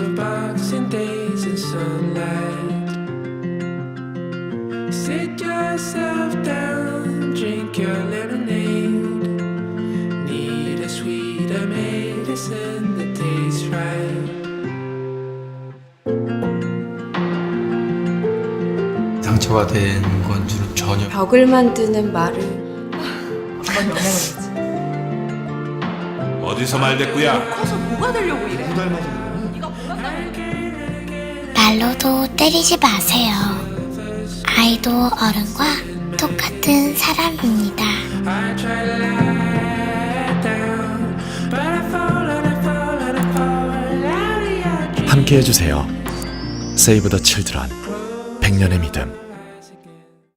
relaxing days in sunlight. Sit yourself down, drink your lemonade. Need a sweeter medicine that tastes right. 상처가 된 건지는 전혀 벽을 만드는 말을 그건 영향을 미치. 어디서 말대꾸야? 커서 뭐가 되려고 이래? 말로도 때리지 마세요. 아이도 어른과 똑같은 사람입니다. 함께 해주세요. 세이브 더 칠드런 100년의 믿음